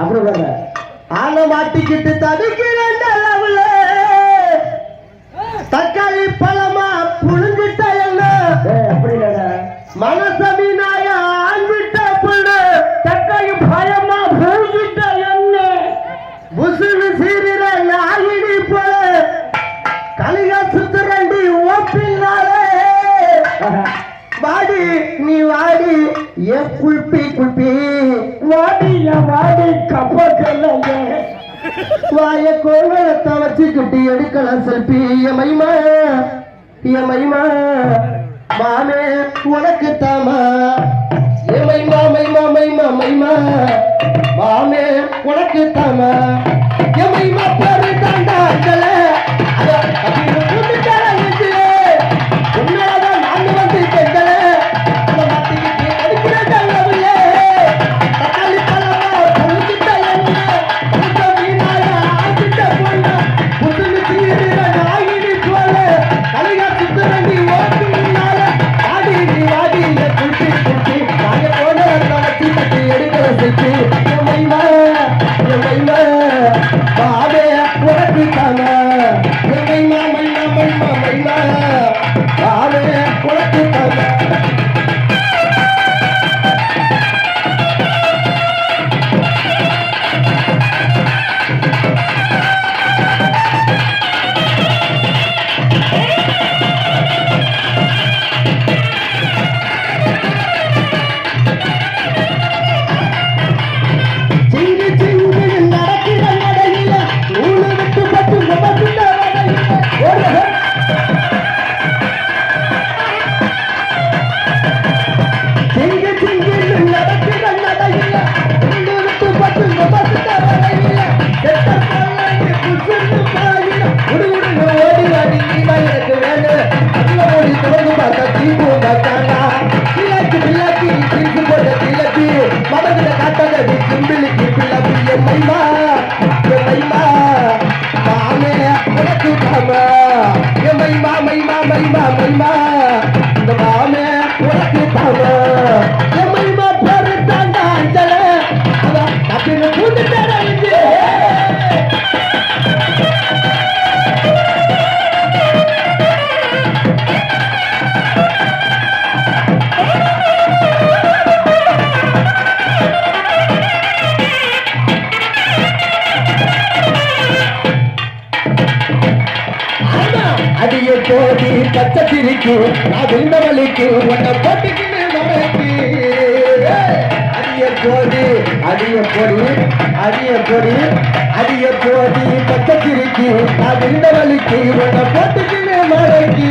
அப்புறம் பாருங்க. ஆள மாட்டிக்கிட்டு தடுக்கிறேன் அளவுல. தக்காளி பழமா புழுங்கிட்ட என்ன? அப்படி இல்லடா. மனசமி நாய ஆண்விட்ட புள்ளு தக்காளி பயமா புழுங்கிட்ட என்ன? புசுனு சீரிர நாயினி போல. கலிகா சுத்துரண்டி ஓப்பினாலே வாடி நீ வாடி ஏ குல்பி குல்பி. வாடிய வாடி கப்பக்கல்லையே. வாய கோவலத்தை வச்சுக்கிட்டு எடுக்கலாம் செல்பி. என் மைமா என் மைமா மாமே உனக்கு தாமா? என் மைமா மைமா மைமா மைமா மாமே உனக்கு தாமா? என் மைமா பாரு தாண்டா அடிய போதி கத்த திரிக்கு நான் விண்ணவலிக்கு உன்னை போட்டுக்கிட்டு அடிய போதி அடிய பொறி அடிய பொறி அடிய போதி கத்த திரிக்கு நான் விண்ணவலிக்கு உன்னை போட்டுக்கிட்டு மலைக்கு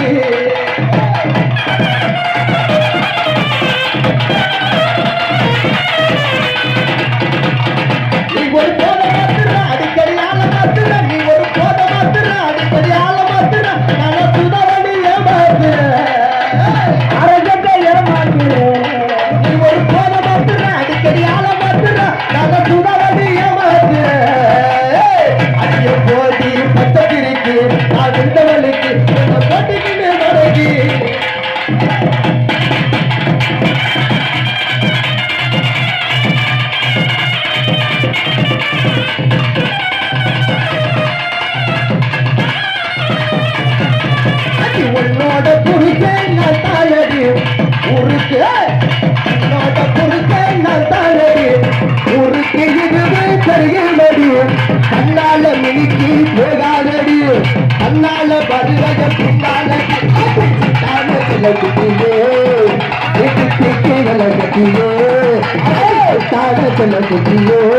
கலக்குத்தியே திக்கு திக்கு கலக்குத்தியே தாழ கலக்குத்தியே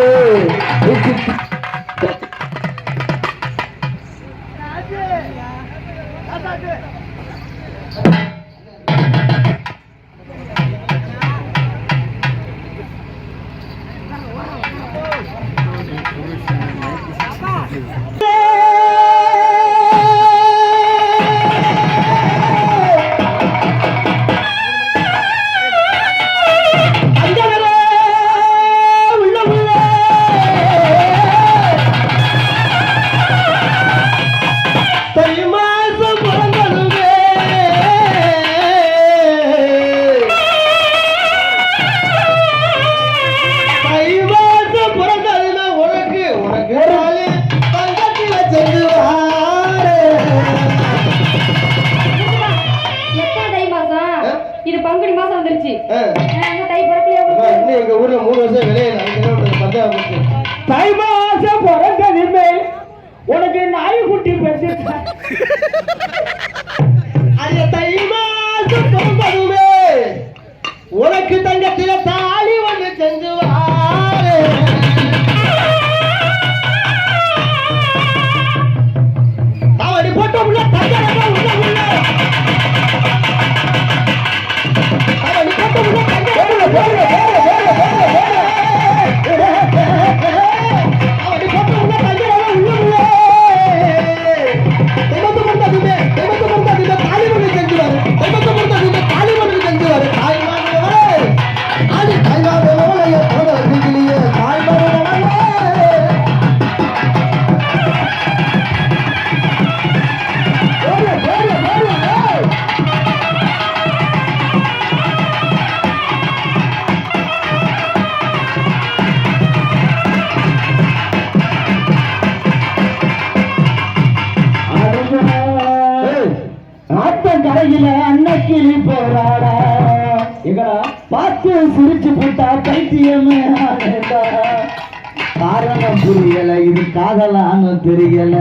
காரணம் புரியல இது காதலான்னு தெரியல.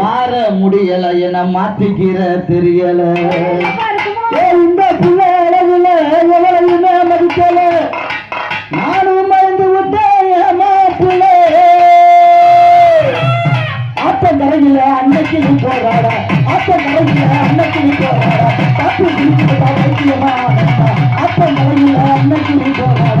மாற முடியல என மாத்திக்கிற தெரியல. இந்த பிள்ளை அழகுல எவ்வளவுமே மதிக்கல. நானும் மறந்து விட்டேன் மாப்பிள்ள. ஆத்த கரையில அன்னைக்கு நீ போராட ஆத்த கரையில அன்னைக்கு நீ போராட. தப்பு பிடிச்சுக்கிட்டா வைத்தியமா? ஆத்த கரையில அன்னைக்கு நீ போராட.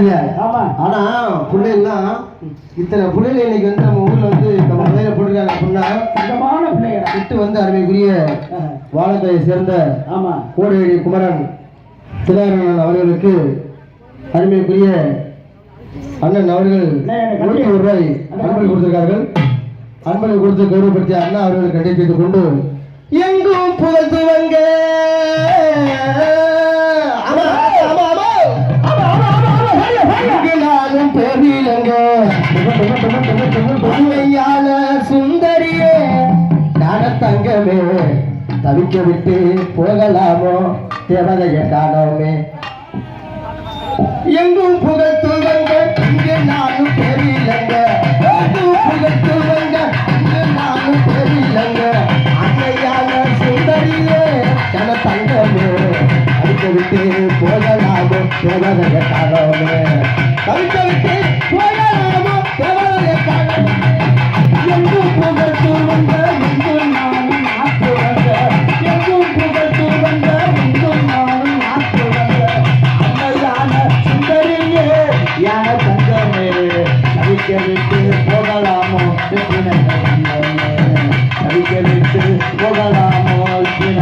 சொல்றாங்க ஆனா பிள்ளைலாம் இத்தனை பிள்ளைகள் இன்னைக்கு வந்து நம்ம ஊர்ல வந்து நம்ம முதல்ல போட்டிருக்காங்க அப்படின்னா பிள்ளைகள். விட்டு வந்து அருமைக்குரிய வாழக்கையை சேர்ந்த ஆமா. கோடவேடி குமரன் சிதாரணன் அவர்களுக்கு அருமைக்குரிய அண்ணன் அவர்கள் நூற்றி ஒரு ரூபாய் அன்பளிப்பு கொடுத்திருக்கார்கள். அன்பளிப்பு கொடுத்து கௌரவப்படுத்திய அண்ணா அவர்கள் கண்டித்து கொண்டு எங்கும் புகழ் துவங்க. தவிக்க விட்டு போகலாமோ தேவதையை காணோமே. எங்கும் புகழ் தூவங்க இங்கே நானும் தெரியலங்க எங்கும் புகழ் தூவங்க இங்கே நானும் தெரியலங்க அன்னையான சுந்தரியே கன தங்கமே. தவிக்க விட்டு போகலாமோ தேவதையை காணோமே. தவிக்க விட்டு పైకెళ్ళి ఒక రామోచిన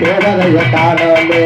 தேவதைய காணமே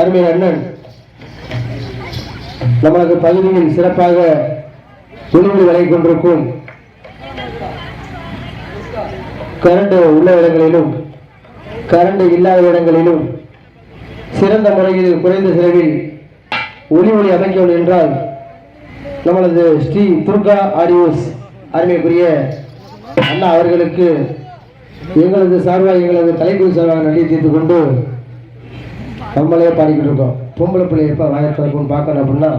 அருமை அண்ணன். நமது பகுதியில் சிறப்பாக துணிந்து விலை கொண்டிருக்கும் கரண்ட் உள்ள இடங்களிலும் கரண்ட் இல்லாத இடங்களிலும் சிறந்த முறையில் குறைந்த செலவில் ஒளி ஒளி அமைக்கணும் என்றால் நம்மளது ஸ்ரீ துர்கா ஆடியோஸ் அருமைக்குரிய அண்ணா அவர்களுக்கு எங்களது சார்பாக எங்களது தலைக்குழு சார்பாக நன்றி தீர்த்து கொண்டு நம்மளே பாடிக்கிட்டு இருக்கோம். பொம்பளை பிள்ளை எப்போ வாயத்திறக்கும் பார்க்கணும் அப்படின்னா